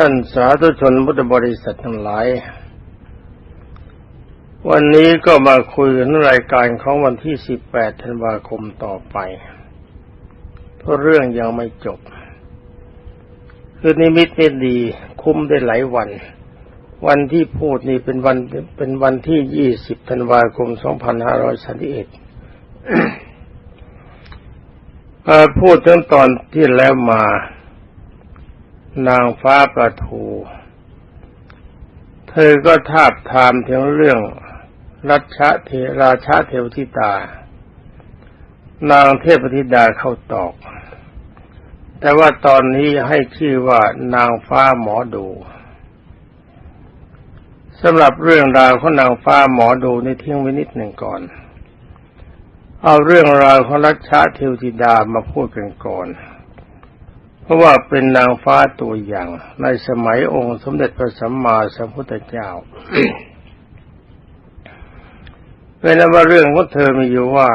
ท่านสาธุชนพุทธบริษัททั้งหลาย วันนี้ก็มาคุยกันรายการของวันที่ 18 ธันวาคมต่อไป เพราะเรื่องยังไม่จบ คือนิมิตไม่ดี คุ้มได้หลายวัน วันที่พูดนี่เป็นวันเป็นวันที่ 20 ธันวาคม 2531พูดถึงตอนที่แล้วมา นางฟ้าประทู เธอก็ทาบทามถึงเรื่องรัชเทราชาเทวทิตา นางเทพธิดาเข้าตอก แต่ว่าตอนนี้ให้ชื่อว่านางฟ้าหมอดูสำหรับเรื่องราวของนางฟ้าหมอดูในี่ทิ้งไว้นิดหนึ่งก่อน เอาเรื่องราวของรัชชาเทวธิดามาพูดกันก่อน เพราะว่าเป็นนางฟ้าตัวอย่างในสมัยองค์สมเด็จพระสัมมาสัมพุทธเจ้าเป็นว่าเรื่องของเธอมีอยู่ว่า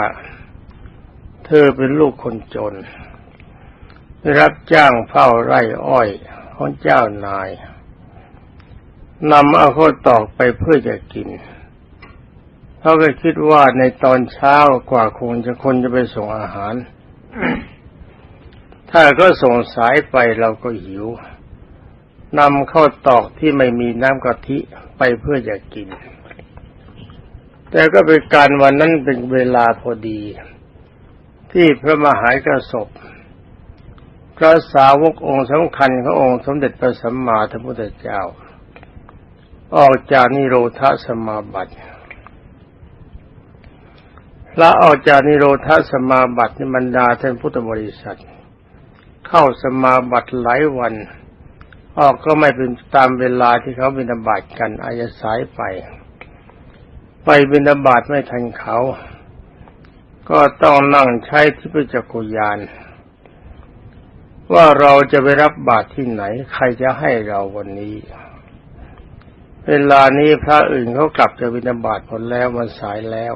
เธอเป็นลูกคนจนได้รับจ้างเฝ้าไร่อ้อยของเจ้านายนำเอาข้าวตอกไปเพื่อจะกินเขาก็คิดว่าในตอนเช้ากว่าคงจะคนจะไปส่งอาหาร ถ้าก็ส่งสายไปเราก็หิวนำข้าวตอกที่ไม่มีน้ำกะทิไปเพื่อจะกิน แต่ก็เป็นการวันนั้นเป็นเวลาพอดี ที่พระมหากระสบพระสาวกองค์สำคัญขององค์สมเด็จพระสัมมาสัมพุทธเจ้า ออกจากนิโรธสมาบัติละออกจากนิโรธาสมาบัติในบรรดาท่านพุทธบริษัท เข้าสมาบัติหลายวัน ออกก็ไม่เป็นตามเวลาที่เขาบิณฑบาตกันอาจสายไป ไปบิณฑบาตไม่ทันเขา ก็ต้องนั่งใช้ที่พิจักรยาน ว่าเราจะไปรับบาตรที่ไหน ใครจะให้เราวันนี้ เวลานี้พระอื่นเขากลับจะบิณฑบาตหมดแล้วมันสายแล้ว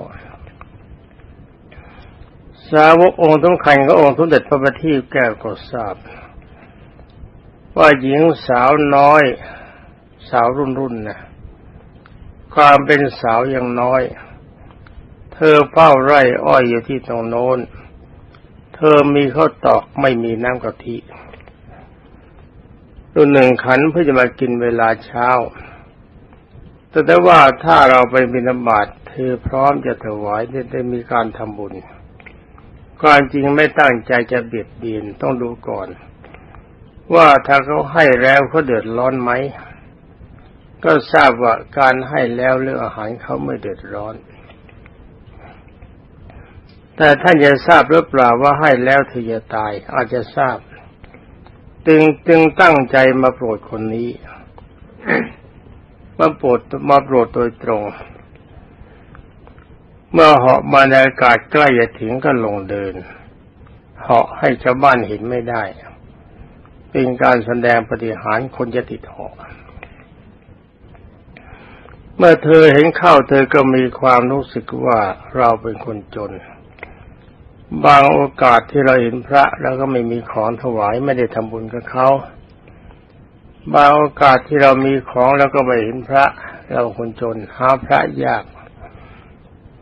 สาวกองค์สำคัญก็องค์สมเด็จพระบัณฑิตแก้วก็ทราบ ว่าหญิงสาวน้อย สาวรุ่นรุ่นนะความเป็นสาวยังน้อย เธอเฝ้าไร่อ้อยอยู่ที่ตรงโน้น เธอมีข้าวตอกไม่มีน้ำกะทิตัวหนึ่งขันเพื่อจะมากินเวลาเช้า แต่ได้ว่าถ้าเราไปบิณฑบาตเธอพร้อมจะถวายจะได้มีการทำบุญ ความจริงไม่ตั้งใจจะเบียดเบียนต้องดูก่อน ว่าถ้าเขาให้แล้วเขาเดือดร้อนไหมก็ทราบว่าการให้แล้วเรื่องอาหารเขาไม่เดือดร้อน แต่ท่านจะทราบหรือเปล่าว่าให้แล้วเธอจะตาย อาจจะทราบ จึงจึงตั้งใจมาโปรดคนนี้ มาโปรดมาโปรดโดยตรง เมื่อเหาะมาในอากาศใกล้จะถึงก็ลงเดิน เหาะให้ชาวบ้านเห็นไม่ได้ เป็นการแสดงปฏิหารคนจะติดเหาะเมื่อเธอเห็นเข้าเธอก็มีความรู้สึกว่าเราเป็นคนจน บางโอกาสที่เราเห็นพระแล้วก็ไม่มีของถวายไม่ได้ทำบุญกับเขา บางโอกาสที่เรามีของแล้วก็ไม่เห็นพระ เราคนจนหาพระยาก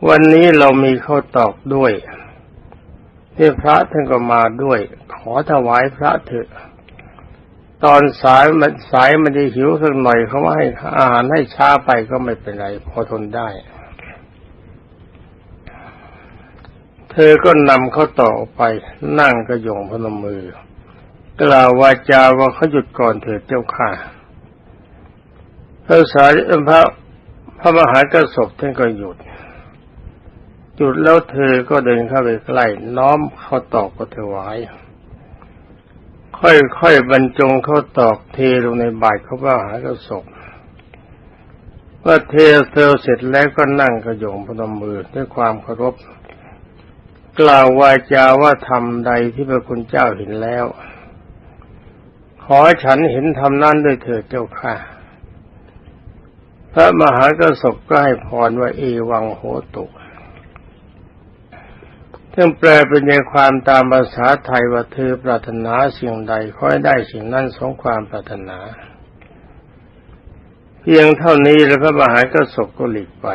วันนี้เรามีข้าวตอกด้วยที่พระท่านก็มาด้วย ขอถวายพระเถอะ ตอนสายมันสายมันจะหิวสักหน่อยเขาว่าให้อาหารให้ช้าไปก็ไม่เป็นไร พอทนได้ เธอก็นำเขาต่อไป นั่งกระยงพนมมือ กล่าววาจาว่าเขาหยุดก่อนเถิดเจ้าค่ะพระสายพระพระมหากระสบท่านก็หยุด จุดแล้วเธอก็เดินเข้าไปใกล้น้อมเข้าตอกก็ถวาย ค่อยๆบรรจงเข้าตอกเทลงในบาตรเขาว่าหากระสบเมื่อเทเธอเสร็จแล้วก็นั่งกระยงพนมมือด้วยความเคารพ กล่าววาจาว่าทำใดที่พระคุณเจ้าเห็นแล้ว ขอฉันเห็นทำนั้นด้วยเถิดเจ้าค่ะพระมหากระสบก็ให้พรว่าเอวังโหตุ ซึ่งแปลเป็นในความตามภาษาไทยว่าเธอปรารถนาสิ่งใดขอให้ได้สิ่งนั้นสงความปรารถนา เพียงเท่านี้แล้วพระมหากระสบก็หลีกไป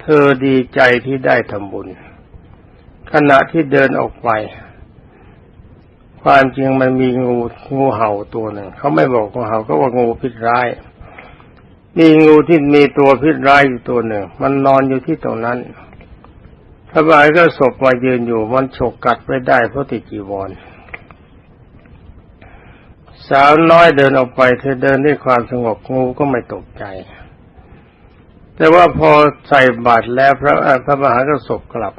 เธอดีใจที่ได้ทำบุญ ขณะที่เดินออกไป ความจริงมันมีงูงูเห่าตัวหนึ่ง เขาไม่บอกงูเห่าก็ว่างูพิษร้าย มีงูที่มีตัวพิษร้ายอยู่ตัวหนึ่ง มันนอนอยู่ที่ตรงนั้น พระบายก็ศพมายืนอยู่มันฉกกัดไม่ได้เพราะติดจีวร สาวน้อยเดินออกไปเธอเดินด้วยความสงบงูก็ไม่ตกใจ แต่ว่าพอใส่บาตรแล้วพระพระมหากระสบกลับ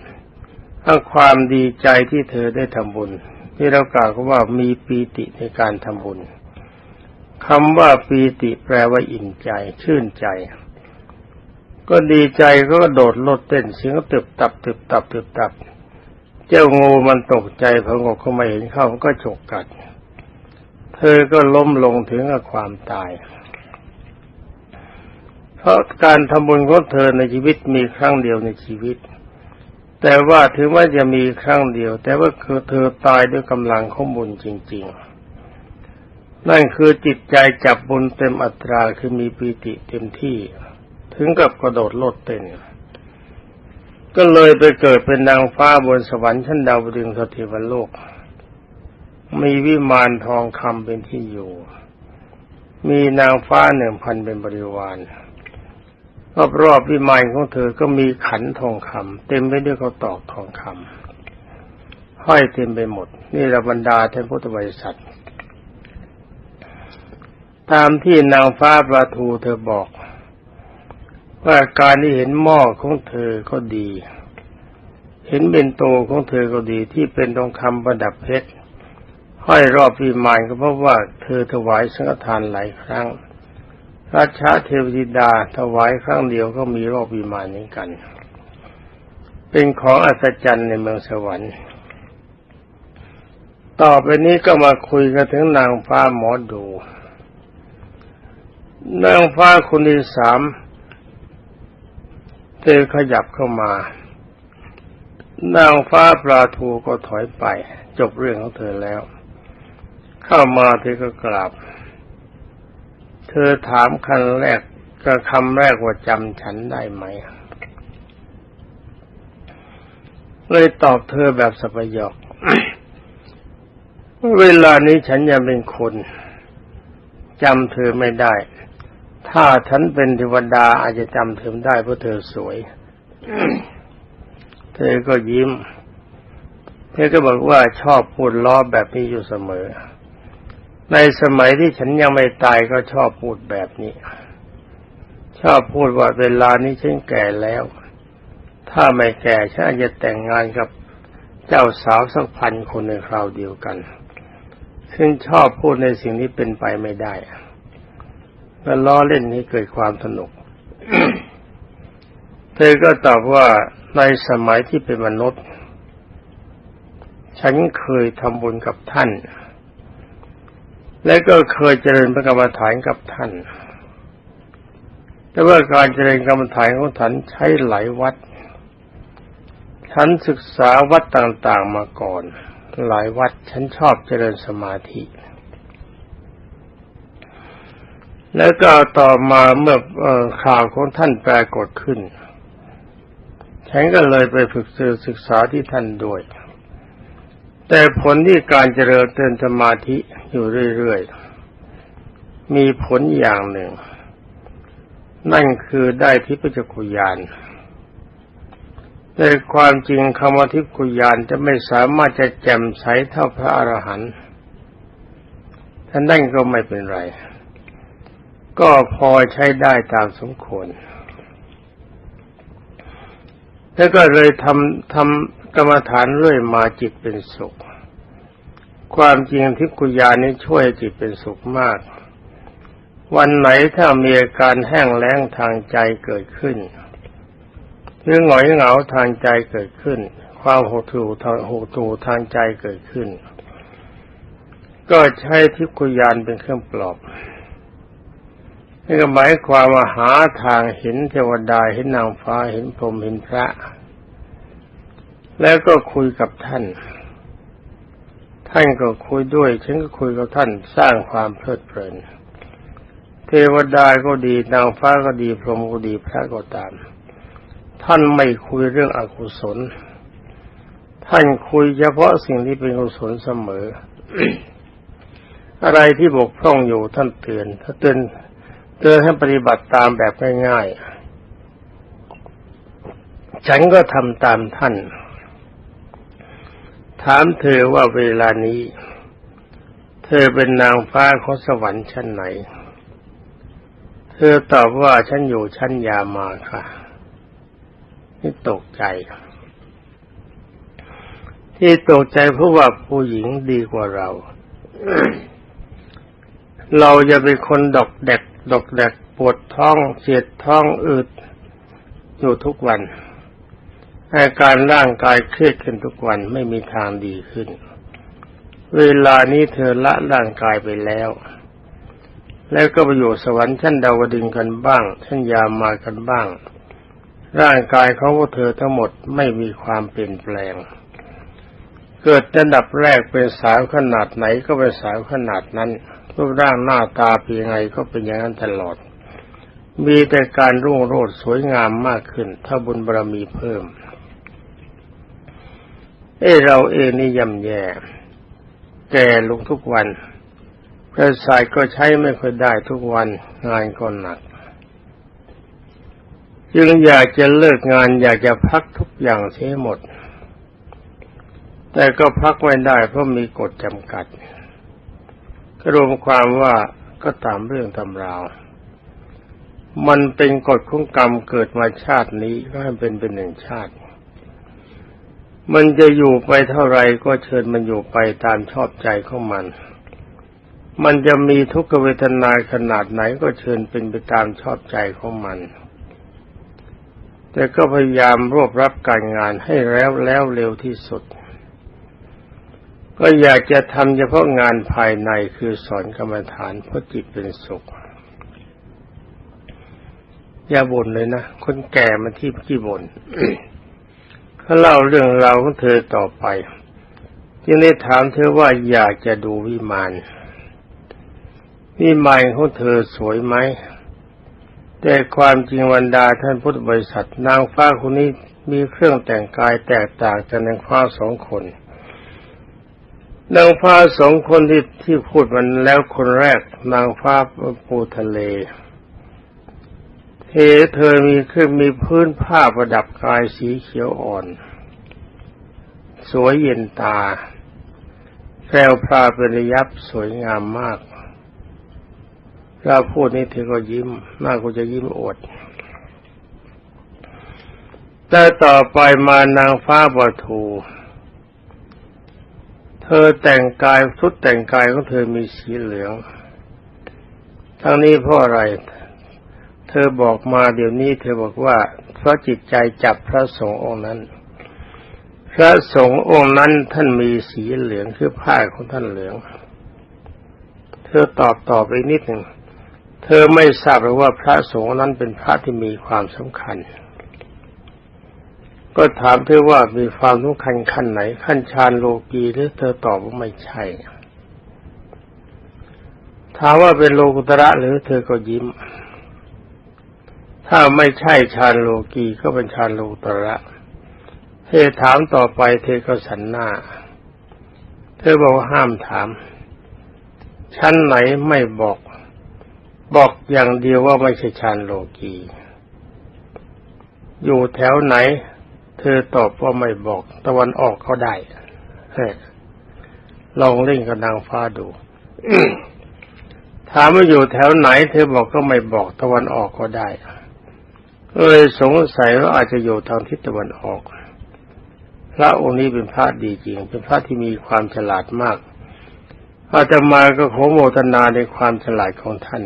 ทั้งความดีใจที่เธอได้ทำบุญ ที่เรากล่าวว่ามีปีติในการทำบุญคำว่าปีติแปลว่าอิ่มใจ ชื่นใจ ก็ดีใจก็โดดโลดเต้นเสียงตึบตับตึบตับตึบตับ เจ้างูมันตกใจพองกเข้ามาเห็นเข้ามันก็ฉกกัด เธอก็ล้มลงถึงกับความตาย เพราะการทำบุญของเธอในชีวิตมีครั้งเดียวในชีวิต แต่ว่าถึงว่าจะมีครั้งเดียว แต่ว่าคือเธอตายด้วยกำลังของบุญจริง ๆนั่นคือจิตใจจับบุญเต็มอัตราคือมีปีติเต็มที่ ถึงกับกระโดดโลดเต้นก็เลยไปเกิดเป็นนางฟ้าบนสวรรค์ชั้นดาวดึงสถิวโลก มีวิมานทองคำเป็นที่อยู่ มีนางฟ้าหนึ่งพันเป็นบริวารรอบรอบวิมานของเธอก็มีขันทองคำเต็มไปด้วยเขาตอกทองคำห้อยเต็มไปหมด นี่ระบรรดาท่านพุทธบริษัท ตามที่นางฟ้าประทูเธอบอก ว่าการที่เห็นหม้อของเธอก็ดี เห็นเป็นโตของเธอก็ดีที่เป็นทองคำประดับเพชรห้อยรอบวิมานก็เพราะว่าเธอถวายสังฆทานหลายครั้ง ราชาเทวธิดาถวายครั้งเดียวก็มีรอบวิมานนี้กัน เป็นของอัศจรรย์ในเมืองสวรรค์ ต่อไปนี้ก็มาคุยกันถึงนางฟ้าหมอดู นางฟ้าคนที่สาม เธอขยับเข้ามานางฟ้าปลาทูก็ถอยไป จบเรื่องของเธอแล้ว เข้ามาเธอก็กราบ เธอถามคันแรกก็คำแรกว่าจำฉันได้ไหม เลยตอบเธอแบบสบยอกเวลานี้ฉันยังเป็นคนจำเธอไม่ได้ ถ้าฉันเป็นเทวดาอาจจะจำเธอได้เพราะเธอสวย เธอก็ยิ้ม เธอก็บอกว่าชอบพูดล้อแบบนี้อยู่เสมอ ในสมัยที่ฉันยังไม่ตายก็ชอบพูดแบบนี้ ชอบพูดว่าเวลานี้ฉันแก่แล้ว ถ้าไม่แก่ฉันจะแต่งงานกับเจ้าสาวสักพันคนในคราวเดียวกัน ซึ่งชอบพูดในสิ่งที่เป็นไปไม่ได้ แล้วล้อเล่นให้เกิดความสนุก เธอก็ตอบว่าในสมัยที่เป็นมนุษย์ ฉันเคยทำบุญกับท่าน และก็เคยเจริญพระกรรมฐานกับท่าน แต่ว่าการเจริญกรรมฐานของท่านใช้หลายวัด ฉันศึกษาวัดต่างๆมาก่อน หลายวัดฉันชอบเจริญสมาธิ แล้วก็ต่อมาเมื่อข่าวของท่านปรากฏขึ้น ฉันก็เลยไปฝึกซือศึกษาที่ท่านด้วย แต่ผลที่การเจริญเตือนสมาธิอยู่เรื่อยๆ มีผลอย่างหนึ่ง นั่นคือได้ทิพยกุยานแต่ความจริงคำว่าทิพกุยานจะไม่สามารถจะแจ่มใสเท่าพระอรหันต์ท่านนั่นก็ไม่เป็นไร ก็พอใช้ได้ตามสมควร แล้วก็เลยทำทำกรรมฐานเรื่อยมาจิตเป็นสุข ความจริงที่กุญานี้ช่วยจิตเป็นสุขมาก วันไหนถ้ามีอาการแห้งแล้งทางใจเกิดขึ้นหรือหงอยเหงาทางใจเกิดขึ้น ความหดหู่ทางหดหู่ทางใจเกิดขึ้น ก็ใช้ทิพยานเป็นเครื่องปลอบ นี่ก็หมายความว่าหาทางเห็นเทวดาเห็นนางฟ้าเห็นพรหมเห็นพระ แล้วก็คุยกับท่าน ท่านก็คุยด้วย ฉันก็คุยกับท่านสร้างความเพลิดเพลิน เทวดาก็ดีนางฟ้าก็ดีพรหมก็ดีพระก็ตาม ท่านไม่คุยเรื่องอกุศล ท่านคุยเฉพาะสิ่งที่เป็นกุศลเสมอ อะไรที่บกพร่องอยู่ท่านเตือนถ้าเตือน เตือนให้ปฏิบัติตามแบบง่ายๆ ฉันก็ทำตามท่าน ถามเธอว่าเวลานี้ เธอเป็นนางฟ้าของสวรรค์ชั้นไหน เธอตอบว่าฉันอยู่ชั้นยามาค่ะ นี่ตกใจ ที่ตกใจเพราะว่าผู้หญิงดีกว่าเราเราจะเป็นคนดอกแดก ดอกแดกปวดท้องเสียดท้องอืดอยู่ทุกวันอาการร่างกายเครียดขึ้นทุกวันไม่มีทางดีขึ้น เวลานี้เธอละร่างกายไปแล้ว แล้วก็ไปอยู่สวรรค์ชั้นดาวดึงกันบ้างชั้นยามากันบ้าง ร่างกายของพวกเธอทั้งหมดไม่มีความเปลี่ยนแปลง เกิดระดับแรกเป็นสาวขนาดไหนก็เป็นสาวขนาดนั้น รูปร่างหน้าตาเป็นยังไงก็เป็นอย่างนั้นตลอด มีแต่การรุ่งโรจน์สวยงามมากขึ้น ถ้าบุญบารมีเพิ่ม เอ้เราเองนี่ย่ำแย่ แก่ลงทุกวันประสาทก็ใช้ไม่ค่อยได้ทุกวันงานก็หนัก จึงอยากจะเลิกงานอยากจะพักทุกอย่างเสียหมด แต่ก็พักไม่ได้เพราะมีกฎจำกัด รวมความว่าก็ตามเรื่องตำราว มันเป็นกฎของกรรมเกิดมาชาตินี้ก็ให้เป็นเป็นหนึ่งชาติ มันจะอยู่ไปเท่าไรก็เชิญมันอยู่ไปตามชอบใจของมัน มันจะมีทุกขเวทนาขนาดไหนก็เชิญเป็นไปตามชอบใจของมันแต่ก็พยายามรวบรับการงานให้แล้วแล้วเร็วที่สุด ก็อยากจะทำเฉพาะงานภายในคือสอนกรรมฐานเพราะจิตเป็นสุข อย่าบ่นเลยนะ คนแก่มาที่ขี้บ่นเขาเล่าเรื่องราวของเธอต่อไปจึงได้ถามเธอว่าอยากจะดูวิมานวิมานของเธอสวยไหม แต่ความจริงวันดาท่านพุทธบริษัทนางฟ้าคนนี้มีเครื่องแต่งกายแตกต่างจากนางฟ้าสองคน นางฟ้าสองคนที่ที่พูดมันแล้วคนแรก นางฟ้าปูทะเลเธอเธอมีคือมีพื้นผ้าประดับกายสีเขียวอ่อน สวยเย็นตาแพรวพราเป็นระยับสวยงามมากเราพูดนี้เธอก็ยิ้มมากก็จะยิ้มอดแต่ต่อไปมานางฟ้าบทู เธอแต่งกายชุดแต่งกายของเธอมีสีเหลือง ทั้งนี้เพราะอะไร เธอบอกมาเดี๋ยวนี้ เธอบอกว่าเพราะจิตใจจับพระสงฆ์องค์นั้น พระสงฆ์องค์นั้นท่านมีสีเหลืองคือผ้าของท่านเหลือง เธอตอบตอบไปนิดหนึ่ง เธอไม่ทราบหรือว่าพระสงฆ์นั้นเป็นพระที่มีความสำคัญ ก็ถามเธอว่ามีความสำคัญขั้นไหน ขั้นฌานโลกีหรือเธอตอบว่าไม่ใช่ ถามว่าเป็นโลกุตระหรือเธอก็ยิ้ม ถ้าไม่ใช่ฌานโลกีก็เป็นฌานโลกุตระเธอถามต่อไปเธอก็สันหน้า เธอบอกห้ามถาม ชั้นไหนไม่บอก บอกอย่างเดียวว่าไม่ใช่ฌานโลกี อยู่แถวไหน ธอตอบว่าไม่บอก ตะวันออกเขาได้ลองเล่นกับนางฟ้าดูถามว่าอยู่แถวไหน เธอบอกก็ไม่บอก ตะวันออกก็ได้เลยสงสัยว่าอาจจะอยู่ทางทิศตะวันออก พระองค์นี้เป็นพระดีจริง เป็นพระที่มีความฉลาดมาก อาตมาก็ขอโมทนาในความฉลาดของท่าน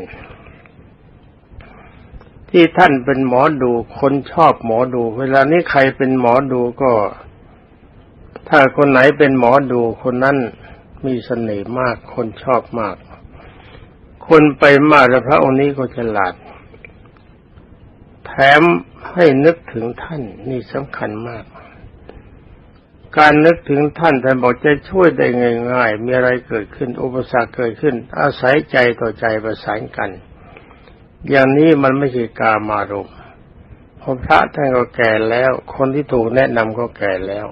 ที่ท่านเป็นหมอดูคนชอบหมอดู เวลานี้ใครเป็นหมอดูก็ ถ้าคนไหนเป็นหมอดูคนนั้นมีเสน่ห์มากคนชอบมาก คนไปมากแล้วพระองค์นี้ก็ฉลาด แถมให้นึกถึงท่านนี่สำคัญมาก การนึกถึงท่านท่านบอกจะช่วยได้ง่ายๆมีอะไรเกิดขึ้น อุปสรรคเกิดขึ้น อาศัยใจต่อใจประสานกัน อย่างนี้มันไม่ใช่กามารมณ์เพราะพระท่านก็แก่แล้ว คนที่ถูกแนะนำก็แก่แล้ว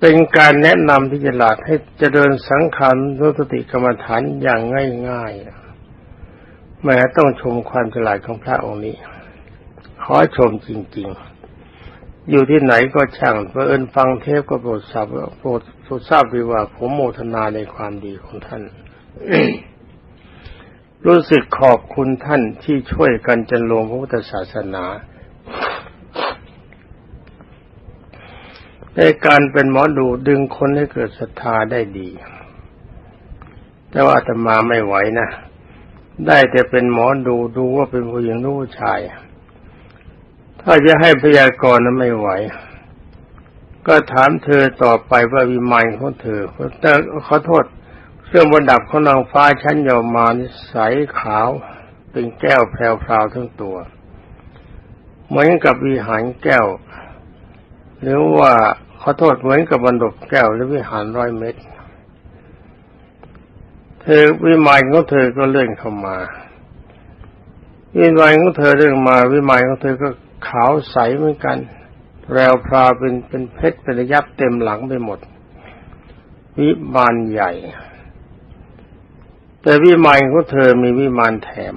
เป็นการแนะนำที่จะหลาดให้เจริญสังขารนุสติกรรมฐานอย่างง่ายๆ แม้ต้องชมความฉลาดของพระองค์นี้ ขอชมจริง ๆอยู่ที่ไหนก็ช่างเพื่อเอินฟังเทพก็โปรดทราบโปรดทราบดีว่าผมโมทนาในความดีของท่าน รู้สึกขอบคุณท่านที่ช่วยกันจันลงพระพุทธศาสนา ในการเป็นหมอดูดึงคนให้เกิดศรัทธาได้ดี แต่ว่าตมาไม่ไหวนะ ได้แต่เป็นหมอดูดูว่าเป็นผู้หญิงหรือผู้ชาย ถ้าจะให้พยากรณ์นั้นไม่ไหว ก็ถามเธอต่อไปว่าวิมานของเธอแต่ขอโทษ เครื่องประดับของนางฟ้าชั้นยอมานิใสขาวเป็นแก้วแพรวๆทั้งตัวเหมือนกับวิหารแก้ว หรือว่าขอโทษเหมือนกับบรรดบแก้วหรือวิหารร้อยเม็ดเธอวิมานของเธอก็เลื่อนเข้ามาวิมานของเธอเลื่อนมาวิมานของเธอก็ขาวใสเหมือนกันแพรวพราเป็นเป็นเพชรเป็นยับเต็มหลังไปหมด วิมานใหญ่ แต่วิมานของเธอมีวิมานแถม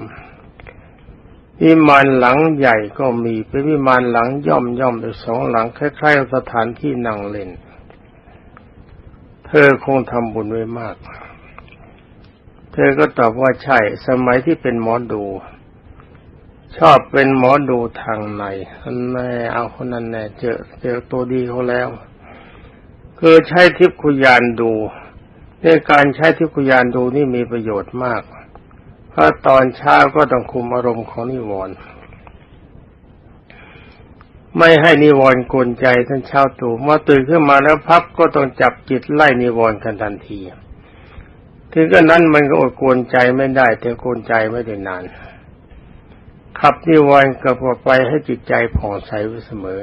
วิมานหลังใหญ่ก็มีเป็นวิมานหลังย่อมย่อมไปสองหลังคล้ายๆสถานที่นั่งเล่น เธอคงทำบุญไว้มาก เธอก็ตอบว่าใช่ สมัยที่เป็นหมอดู ชอบเป็นหมอดูทางในอันแน่เอาคนนั้นแน่เจอเจอตัวดีเขาแล้วคือใช้ทิพคุยานดู ในการใช้ทิพยานดูนี่มีประโยชน์มาก เพราะตอนเช้าก็ต้องคุมอารมณ์ของนิวรณ์ไม่ให้นิวรณ์กวนใจท่านเช้าตู่เมื่อตื่นขึ้นมาแล้วพับก็ต้องจับจิตไล่นิวรณ์กันทันทีถึงกระนั้นมันก็อดกวนใจไม่ได้ แต่กวนใจไม่ได้นาน ขับนิวรณ์กลับไปให้จิตใจผ่องใสไว้เสมอ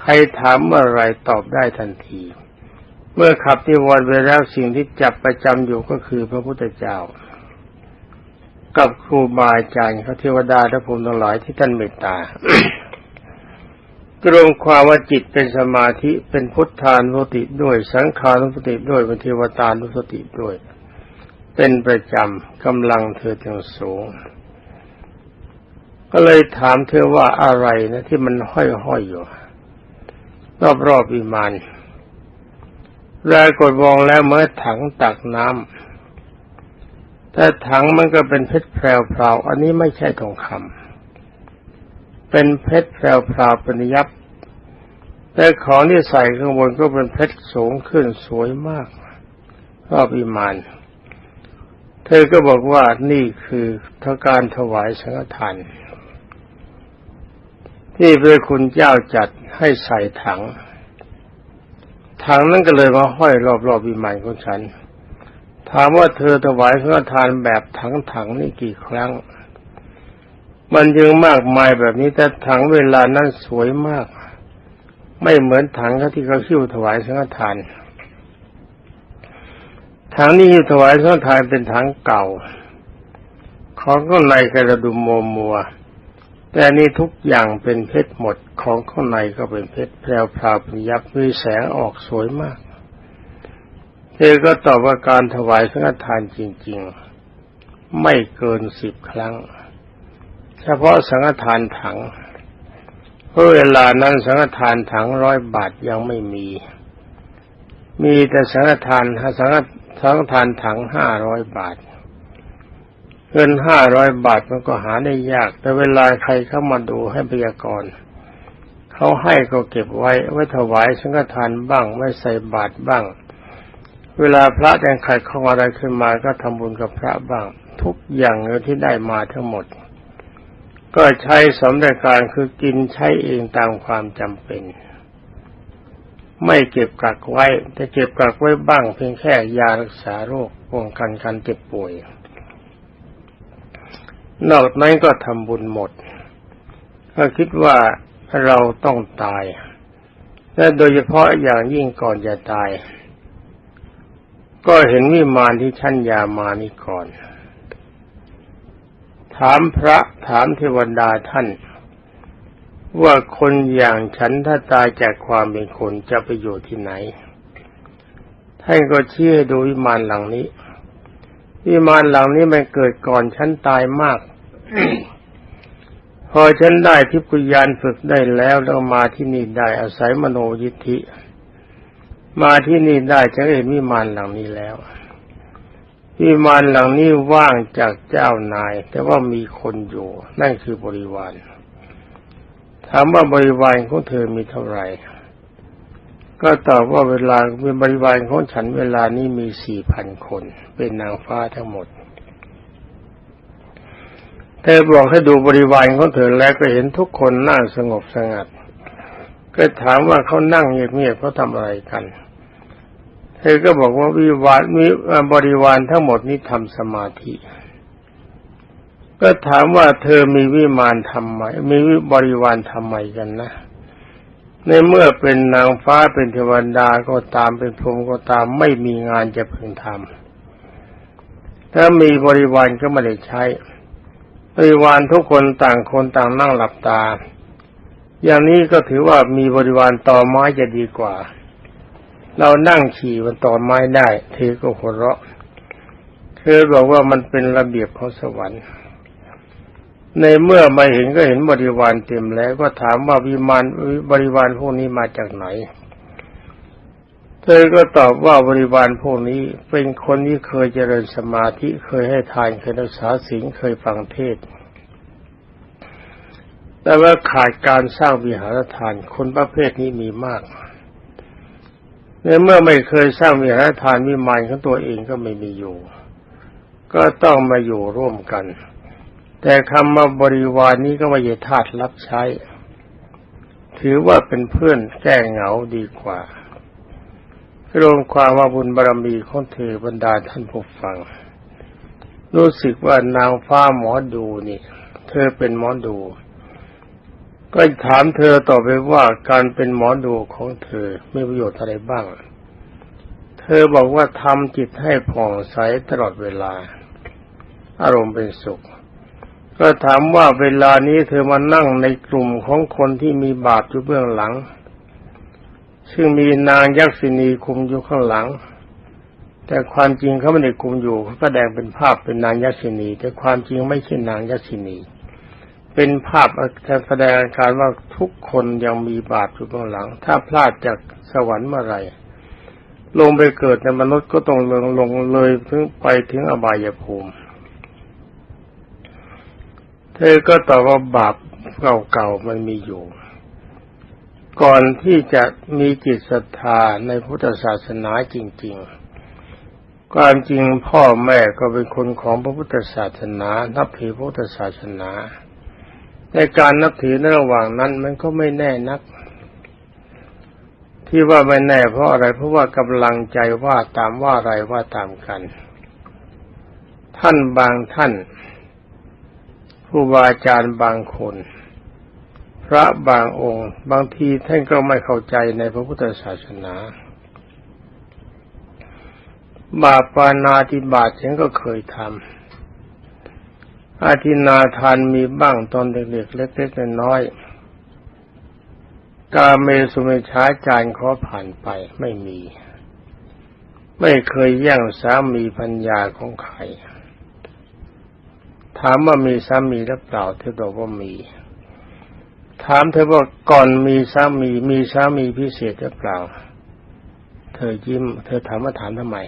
ใครถามเมื่อไรตอบได้ทันที เมื่อขับนิวรณ์ไปแล้วสิ่งที่จับประจำอยู่ก็คือพระพุทธเจ้า กับครูบาอาจารย์พระเทวดาและภูมิทั้งหลายที่ท่านเมตตากรวมความว่าจิตเป็นสมาธิเป็นพุทธานุสติด้วยสังขานุสติด้วยเป็นเทวตานุสติด้วย เป็นประจำกำลังเธอถึงสูง ก็เลยถามเธอว่าอะไรนะที่มันห้อยๆอยอยู่รอบๆวิมาน รายกดมองแล้วเมื่อถังตักน้ำแต่ถังมันก็เป็นเพชรแพรวๆอันนี้ไม่ใช่ทองคำเป็นเพชรแพรวๆเป็นยับแต่ของที่ใส่ข้างบนก็เป็นเพชรสูงขึ้นสวยมากรอบอิมาน เธอก็บอกว่านี่คือทการถวายสังฆทานที่พระคุณเจ้าจัดให้ใส่ถัง ถังนั้นก็เลยมาห้อยรอบๆบวิมานของฉัน ถามว่าเธอถวายสังทานแบบถังๆนี่กี่ครั้ง มันยังมากมายแบบนี้แต่ถังเวลานั้นสวยมาก ไม่เหมือนถังที่เขาคิ้วถวายสังฆทานถังนี้ถวายสังฆทานเป็นถังเก่าของข้างในกระดุมโมมัว แต่นี่ทุกอย่างเป็นเพชรหมดของข้างในก็เป็นเพชรแพรวพราวเป็นยับมีแสงออกสวยมาก เธอก็ตอบว่าการถวายสังฆทานจริง ๆ ไม่เกินสิบครั้ง เฉพาะสังฆทานถังเพราะเวลานั้นสังฆทานถังร้อยบาทยังไม่มี มีแต่สังฆทานสังฆทานถังห้าร้อยบาท เงินห้าร้อยบาทมันก็หาได้ยาก แต่เวลาใครเข้ามาดูให้พยากรณ์เขาให้ก็เก็บไว้ ไว้ถวายสังฆทานบ้างไม่ใส่บาทบ้าง เวลาพระแดงไข่ของอะไรขึ้นมาก็ทำบุญกับพระบ้าง ทุกอย่างเงินที่ได้มาทั้งหมด ก็ใช้สมรการคือกินใช้เองตามความจำเป็น ไม่เก็บกักไว้แต่เก็บกักไว้บ้าง เพียงแค่ยารักษาโรคป้องกันการเจ็บป่วย นอกนั้นก็ทำบุญหมด ก็คิดว่าเราต้องตาย และโดยเฉพาะอย่างยิ่งก่อนจะตาย ก็เห็นวิมานที่ชั้นยามานี่ก่อน ถามพระถามเทวดาท่าน ว่าคนอย่างฉันถ้าตายจากความเป็นคนจะไปอยู่ที่ไหน ท่านก็ชี้ให้ดูวิมานหลังนี้ วิมานหลังนี้มันเกิดก่อนฉันตายมาก พอฉันได้ทิพยานฝึกได้แล้วแล้วมาที่นี่ได้อาศัยมโนยิทธิ มาที่นี่ได้จะเห็นวิมานหลังนี้แล้ว วิมานหลังนี้ว่างจากเจ้านาย แต่ว่ามีคนอยู่ นั่นคือบริวารถามว่าบริวารของเธอมีเท่าไหร่ ก็ตอบว่าเวลาเป็นบริวารของฉันเวลานี้มีสี่พันคน เป็นนางฟ้าทั้งหมด เธอบอกให้ดูบริวารของเธอแล้วก็เห็นทุกคนนั่งสงบสงัด ก็ถามว่าเขานั่งเงียบๆเขาทำอะไรกัน เธอก็บอกว่าวิวารมีบริวารทั้งหมดนี้ทำสมาธิ ก็ถามว่าเธอมีวิมานทำไมมีวิบริวารทำไมกันนะ ในเมื่อเป็นนางฟ้าเป็นเทวดาก็ตามเป็นพรหมก็ตามไม่มีงานจะพึงทำถ้ามีบริวารก็ไม่ได้ใช้ บริวารทุกคนต่างคนต่างนั่งหลับตา อย่างนี้ก็ถือว่ามีบริวารต่อไม้จะดีกว่า เรานั่งขี่บนต่อไม้ได้เธอก็หัวเราะเธอบอกว่ามันเป็นระเบียบของสวรรค์ ในเมื่อมาเห็นก็เห็นบริวารเต็มแล้วก็ถามว่าวิมานบริวารพวกนี้มาจากไหน เธอก็ตอบว่าบริวารพวกนี้เป็นคนที่เคยเจริญสมาธิเคยให้ทานเคยรักษาศีลเคยฟังเทศ แต่ว่าขาดการสร้างวิหารทานคนประเภทนี้มีมาก ในเมื่อไม่เคยสร้างวิหารทานวิมานของตัวเองก็ไม่มีอยู่ ก็ต้องมาอยู่ร่วมกัน แต่คำว่าบริวารนี้ก็ไม่ใช่ทาสรับใช้ ถือว่าเป็นเพื่อนแก้เหงาดีกว่ารวมความว่าบุญบารรมีของเธอบรรดาท่านผู้ฟัง รู้สึกว่านางฟ้าหมอดูนี่ เธอเป็นหมอดู ก็ถามเธอต่อไปว่าการเป็นหมอดูของเธอมีประโยชน์อะไรบ้าง เธอบอกว่าทำจิตให้ผ่องใสตลอดเวลา อารมณ์เป็นสุข ก็ถามว่าเวลานี้เธอมานั่งในกลุ่มของคนที่มีบาปอยู่เบื้องหลัง ซึ่งมีนางยักษินีคุมอยู่ข้างหลัง แต่ความจริงเขาไม่ได้คุมอยู่เขาแสดงเป็นภาพเป็นนางยักษินี แต่ความจริงไม่ใช่นางยักษินี เป็นภาพแสดงอาการว่าทุกคนยังมีบาปอยู่ข้างหลัง ถ้าพลาดจากสวรรค์เมื่อไรลงไปเกิดในมนุษย์ก็ต้องลงลงเลยถึงไปถึงอบายภูมิ เธอก็ตอบว่าบาปเก่าๆมันมีอยู่ ก่อนที่จะมีจิตศรัทธาในพุทธศาสนาจริง ๆ ความจริงพ่อแม่ก็เป็นคนของพระพุทธศาสนา นับถือพุทธศาสนา ในการนับถือในระหว่างนั้นมันก็ไม่แน่นัก ที่ว่าไม่แน่เพราะอะไรเพราะว่ากำลังใจว่าตามว่าอะไรว่าตามกัน ท่านบางท่าน ผู้บาอาจารย์บางคน พระบางองค์ บางทีท่านก็ไม่เข้าใจในพระพุทธศาสนา บาปานาติบาตฉันก็เคยทำอาทินาทานมีบ้างตอนเด็กๆเล็กๆน้อยๆกาเมสุเมชาจารย์ขอผ่านไปไม่มี ไม่เคยแย่งสามีพัญญาของใคร ถามว่ามีสามีหรือเปล่าเธอบอกว่ามี ถามเธอว่าก่อนมีสามีมีสามีพิเศษหรือเปล่า เธอยิ้ม เธอถามว่าถามทำไม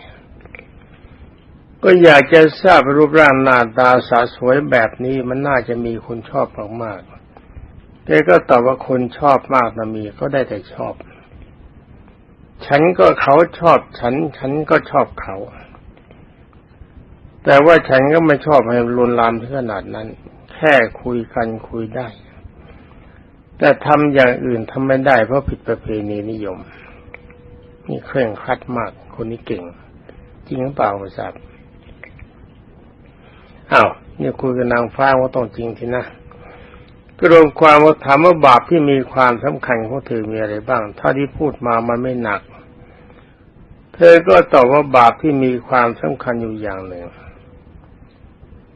ก็อยากจะทราบรูปร่างหน้าตาสาสวยแบบนี้มันน่าจะมีคนชอบมากๆแกก็ตอบว่าคนชอบมากนะมีก็ได้แต่ชอบ ฉันก็เขาชอบฉัน ฉันก็ชอบเขา แต่ว่าฉันก็ไม่ชอบให้รุนลามถึงขนาดนั้น แค่คุยกันคุยได้ แต่ทำอย่างอื่นทำไม่ได้เพราะผิดประเพณีนิยม นี่เคร่งครัดมาก คนนี้เก่ง จริงหรือเปล่าไม่ทราบอ้าวนี่คุยกับนางฟ้าว่าต้องจริงทีนะก็รวมความว่าถามว่าบาปที่มีความสำคัญของเธอมีอะไรบ้าง ถ้าที่พูดมามันไม่หนัก เธอก็ตอบว่าบาปที่มีความสำคัญอยู่อย่างหนึ่ง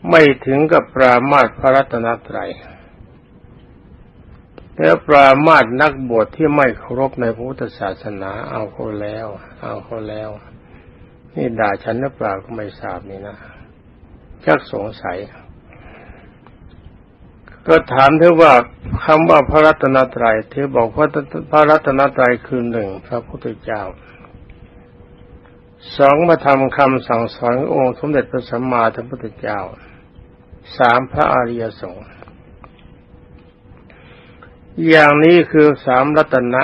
ไม่ถึงกับปรามาสพระรัตนตรัยแล้วปรามาสนักบวชที่ไม่เคารพในพระพุทธศาสนา เอาเขาแล้ว เอาเขาแล้ว นี่ด่าฉันหรือเปล่าก็ไม่ทราบนี่นะชักสงสัย ก็ถามเธอว่าคำว่าพระรัตนตรัยเธอบอกว่าพระรัตนตรัยคือหนึ่งพระพุทธเจ้าสองมาทำคำสั่งสอนขององค์สมเด็จพระสัมมาสัมพุทธเจ้า สามพระอริยสงฆ์อย่างนี้คือสามรัตนะ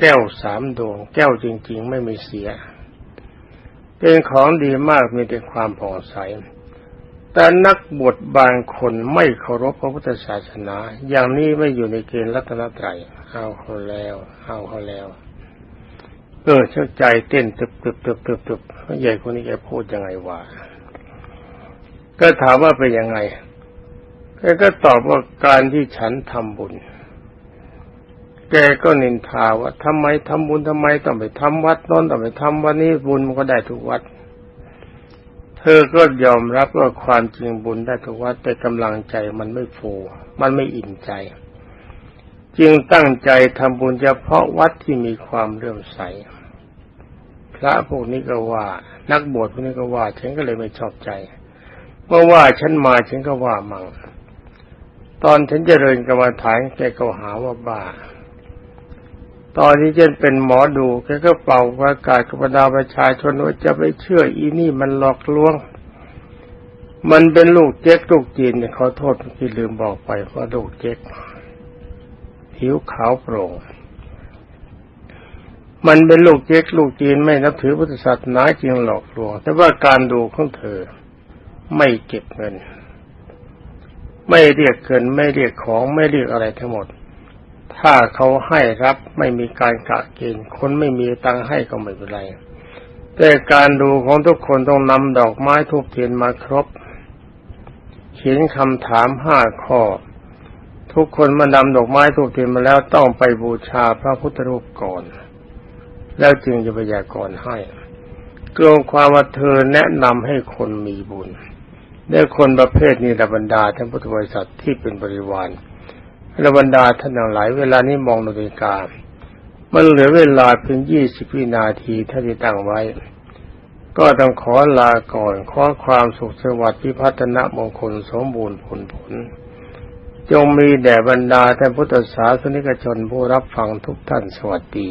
แก้วสามดวง แก้วจริง ๆ ไม่มีเสีย เป็นของดีมากมีแต่ความผ่องใส แต่นักบวชบางคนไม่เคารพพระพุทธศาสนา อย่างนี้ไม่อยู่ในเกณฑ์รัตนตรัยเอาเขาแล้ว เอาเขาแล้วเออเชื่อใจเต้นตึบตึบตึบตึบตึบใหญ่คนนี้แกพูดยังไงวะ ก็ถามว่าเป็นยังไงแกก็ตอบว่าการที่ฉันทำบุญ แกก็นินทาว่าทำไมทำบุญทำไมต้องไปทำวัดน้นต้องไปทำวันนี้บุญมันก็ได้ทุกวัด เธอก็ยอมรับว่าความจริงบุญได้ทุกวัดแต่กำลังใจมันไม่ฟูมันไม่อิ่มใจ จึงตั้งใจทำบุญเฉพาะวัดที่มีความเลื่อมใส พระพวกนี้ก็ว่า นักบวชพวกนี้ก็ว่า ฉันก็เลยไม่ชอบใจ เมื่อว่าฉันมาฉันก็ว่ามั่งตอนฉันเจริญกรรมฐานแกก็หาว่าบ้า ตอนที่ฉันเป็นหมอดูแกก็เป่าประกาศกับรรดาประชาชนว่าจะไปเชื่ออีนี่มันหลอกลวง มันเป็นลูกเจ๊กลูกจีนเนี่ยขอโทษที่ลืมบอกไปว่าลูกเจ๊กผิวขาวโปร่งมันเป็นลูกเจ๊กลูกจีนไม่นับถือพุทธศาสนาจริงหลอกลวง แต่ว่าการดูของเธอ ไม่เก็บเงิน ไม่เรียกเกินไม่เรียกของไม่เรียกอะไรทั้งหมด ถ้าเขาให้รับไม่มีการกะเกณฑ์คนไม่มีตังให้ก็ไม่เป็นไรแต่การดูของทุกคนต้องนำดอกไม้ทูบเทียนมาครบ เขียนคำถามห้าข้อ ทุกคนมานำดอกไม้ทูบเทียนมาแล้วต้องไปบูชาพระพุทธรูปก่อน แล้วจึงจะพยากรณ์ให้กลงความว่าเธอแนะนำให้คนมีบุญ ได้คนประเภทนี้ระบรรดาท่านพุทธบริษัทที่เป็นบริวารระบรรดาท่านทั้งหลายเวลานี้มองนาฬิกามันเหลือเวลาเพียงยี่สิบวินาทีถ้าที่ตั้งไว้ ก็ต้องขอลาก่อน ขอความสุขสวัสดิ์พิพัฒนมงคลสมบูรณ์ผลผล จงมีแด่บรรดาท่านพุทธศาสนิกชนผู้รับฟังทุกท่านสวัสดี